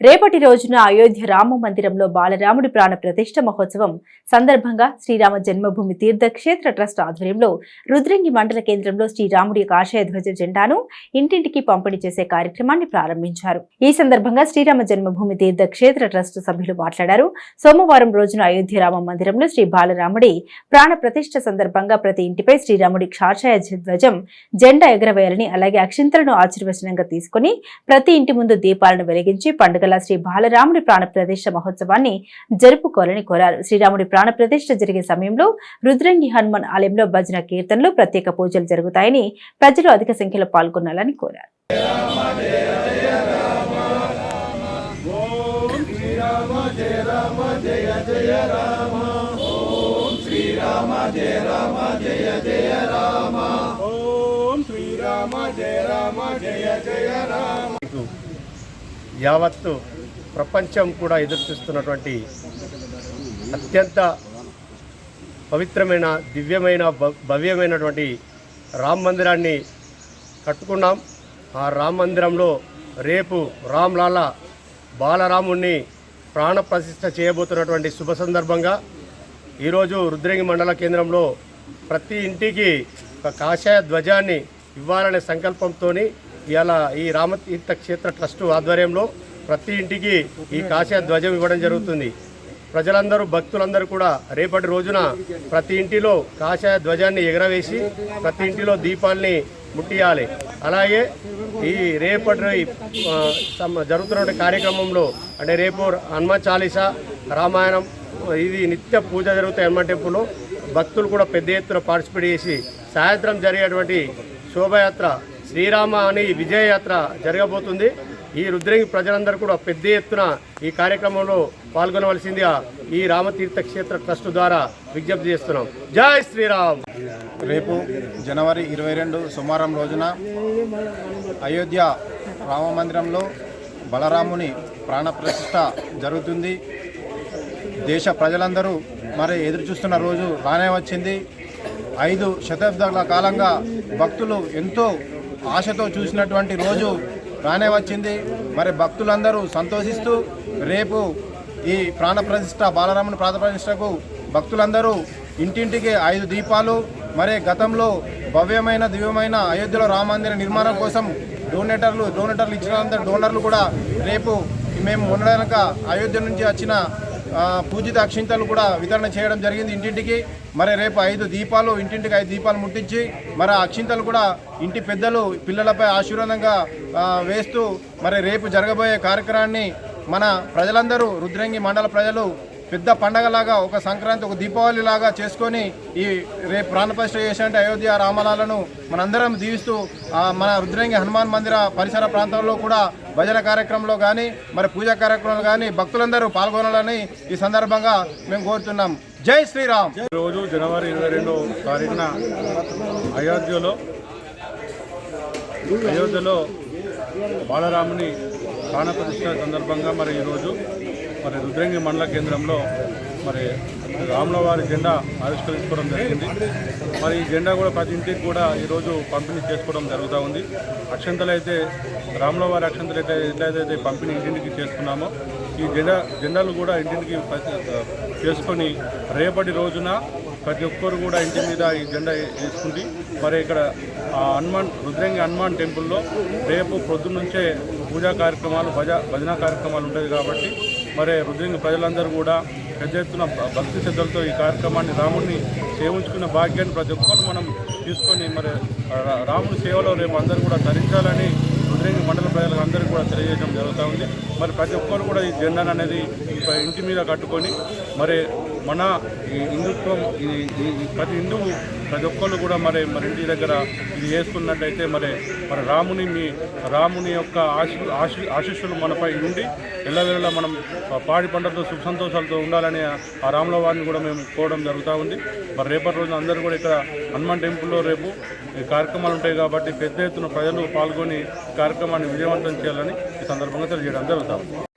రేపటి రోజున అయోధ్య రామ మందిరంలో బాలరాముడి ప్రాణ ప్రతిష్ఠ మహోత్సవం సందర్భంగా శ్రీరామ జన్మభూమి తీర్థక్షేత్ర ట్రస్ట్ ఆధ్వర్యంలో రుద్రంగి మండల కేంద్రంలో శ్రీరాముడి కాషాయ ధ్వజ జెండాను ఇంటింటికి పంపిణీ చేసే కార్యక్రమాన్ని ప్రారంభించారు. ఈ సందర్భంగా శ్రీరామ జన్మభూమి తీర్థక్షేత్ర ట్రస్ట్ సభ్యులు మాట్లాడారు. సోమవారం రోజున అయోధ్య రామ మందిరంలో శ్రీ బాలరాముడి ప్రాణ ప్రతిష్ఠ సందర్భంగా ప్రతి ఇంటిపై శ్రీరాముడి కాషాయ ధ్వజం జెండా ఎగరవేయాలని అలాగే అక్షింతలను ఆశీర్వచనంగా తీసుకుని ప్రతి ఇంటి ముందు దీపాలను వెలిగించి పండుగ గల శ్రీ బాలరాముడి ప్రాణ మహోత్సవాన్ని జరుపుకోవాలని కోరారు. శ్రీరాముడి ప్రాణ జరిగే సమయంలో రుద్రంగి హనుమాన్ ఆలయంలో భజన కీర్తనలు ప్రత్యేక పూజలు జరుగుతాయని ప్రజలు అధిక సంఖ్యలో పాల్గొనాలని కోరారు. ఓం శ్రీరామ జయ రామ జయ జయ రామ. యావత్తు ప్రపంచం కూడా ఎదురుచూస్తున్నటువంటి అత్యంత పవిత్రమైన దివ్యమైన భవ్యమైనటువంటి రామ మందిరాన్ని కట్టుకున్నాం. ఆ రామ మందిరంలో రేపు రామ్లాల బాలరాముణ్ణి ప్రాణ ప్రతిష్ఠ చేయబోతున్నటువంటి శుభ సందర్భంగా ఈరోజు రుద్రంగి మండల కేంద్రంలో ప్రతి ఇంటికి ఒక కాషాయ ధ్వజాన్ని ఇవ్వాలనే సంకల్పంతో ఇవాళ ఈ రామతీర్థ క్షేత్ర ట్రస్టు ఆధ్వర్యంలో ప్రతి ఇంటికి ఈ కాషాయ ధ్వజం ఇవ్వడం జరుగుతుంది. ప్రజలందరూ భక్తులందరూ కూడా రేపటి రోజున ప్రతి ఇంటిలో కాషాయ ధ్వజాన్ని ఎగరవేసి ప్రతి ఇంటిలో దీపాల్ని ముట్టియాలి. అలాగే ఈ రేపటి జరుగుతున్న కార్యక్రమంలో అంటే రేపు హనుమ చాలీసా రామాయణం ఇది నిత్య పూజ జరుగుతాయి హనుమ టెంపుల్లో. భక్తులు కూడా పెద్ద ఎత్తున పార్టిసిపేట్ చేసి సాయంత్రం జరిగేటువంటి శోభయాత్ర శ్రీరామ అని విజయయాత్ర జరగబోతుంది. ఈ రుద్రంగి ప్రజలందరూ కూడా పెద్ద ఎత్తున ఈ కార్యక్రమంలో పాల్గొనవలసిందిగా ఈ రామతీర్థ క్షేత్ర ట్రస్ట్ ద్వారా విజ్ఞప్తి చేస్తున్నాం. జై శ్రీరామ్! రేపు జనవరి ఇరవై రెండు సోమవారం రోజున అయోధ్య రామ మందిరంలో బలరాముని ప్రాణప్రతిష్ఠ జరుగుతుంది. దేశ ప్రజలందరూ మరి ఎదురు చూస్తున్న రోజు రానే వచ్చింది. ఐదు శతాబ్దాల కాలంగా భక్తులు ఎంతో ఆశతో చూసినటువంటి రోజు రానే వచ్చింది. మరి భక్తులందరూ సంతోషిస్తూ రేపు ఈ ప్రాణప్రతిష్ఠ బాలరాముని ప్రాణప్రతిష్ఠకు భక్తులందరూ ఇంటింటికి ఐదు దీపాలు మరి గతంలో భవ్యమైన దివ్యమైన అయోధ్యలో రామమందిర నిర్మాణం కోసం డొనేటర్లు డొనేటర్లు ఇచ్చిన డోనర్లు కూడా రేపు మేము ఉండడానిక అయోధ్య నుంచి వచ్చిన పూజిత అక్షింతలు కూడా వితరణ చేయడం జరిగింది ఇంటింటికి. మరి రేపు ఐదు దీపాలు ఇంటింటికి ఐదు దీపాలు ముట్టించి మరి అక్షింతలు కూడా ఇంటి పెద్దలు పిల్లలపై ఆశీర్వాదంగా వేస్తూ మరి రేపు జరగబోయే కార్యక్రమాన్ని మన ప్రజలందరూ రుద్రంగి మండల ప్రజలు పెద్ద పండగలాగా ఒక సంక్రాంతి ఒక దీపావళి లాగా చేసుకొని ఈ రేపు ప్రాణప్రతిష్ఠ చేసినట్టు అయోధ్య రామలాలను మనందరం దీవిస్తూ మన రుద్రంగి హనుమాన్ మందిర పరిసర ప్రాంతంలో కూడా భజన కార్యక్రమంలో కానీ మరి పూజా కార్యక్రమాలు కానీ భక్తులందరూ పాల్గొనాలని ఈ సందర్భంగా మేము కోరుతున్నాం. జై శ్రీరామ్! రోజు జనవరి ఇరవై రెండో తారీఖున అయోధ్యలో అయోధ్యలో బాలరాముని ప్రాణప్రతిష్ఠ సందర్భంగా మరి ఈరోజు మరి రుద్రంగి మండల కేంద్రంలో మరి రాములవారి జెండా ఆవిష్కరించుకోవడం జరిగింది. మరి ఈ జెండా కూడా ప్రతి ఇంటికి కూడా ఈరోజు పంపిణీ చేసుకోవడం జరుగుతూ ఉంది. అక్షంతలు అయితే రాములవారి అక్షంతలు అయితే ఎట్లయితే పంపిణీ ఇంటింటికి చేసుకున్నామో ఈ జెండా జెండాలు కూడా ఇంటింటికి చేసుకొని రేపటి రోజున ప్రతి ఒక్కరు కూడా ఇంటి మీద ఈ జెండా వేసుకుంది. మరి ఇక్కడ ఆ హనుమాన్ రుద్రంగి హనుమాన్ టెంపుల్లో రేపు పొద్దున్న పూజా కార్యక్రమాలు భజ భజన కార్యక్రమాలు ఉంటాయి కాబట్టి మరి రుద్రంగి ప్రజలందరూ కూడా పెద్ద ఎత్తున భక్తి శ్రద్ధలతో ఈ కార్యక్రమాన్ని రాముడిని సేవించుకున్న భాగ్యాన్ని ప్రతి ఒక్కరు మనం తీసుకొని మరి రాముడి సేవలో రేపు అందరూ కూడా తరించాలని రుద్రంగి మండల ప్రజలకు అందరికీ కూడా తెలియజేయడం జరుగుతూ ఉంది. మరి ప్రతి ఒక్కరు కూడా ఈ జెండాను అనేది ఇంటి మీద కట్టుకొని మరి మన ఈ హిందుత్వం ఈ ప్రతి హిందువు ప్రతి ఒక్కరు కూడా మరి మరి ఇంటి దగ్గర ఇది వేసుకున్నట్టయితే మరి మరి రాముని మీ రాముని యొక్క ఆశి ఆశి ఆశీస్సులు మనపై ఉండి ఎల్లవేళలా మనం పాడి పంటలతో సుఖ సంతోషాలతో ఉండాలని ఆ రాముల వారిని కూడా మేము కోరడం జరుగుతూ ఉంది. మరి రేపటి రోజున అందరూ కూడా ఇక్కడ హనుమాన్ టెంపుల్లో రేపు ఈ కార్యక్రమాలు ఉంటాయి కాబట్టి పెద్ద ఎత్తున ప్రజలు పాల్గొని కార్యక్రమాన్ని విజయవంతం చేయాలని ఈ సందర్భంగా తెలియజేయడం జరుగుతాం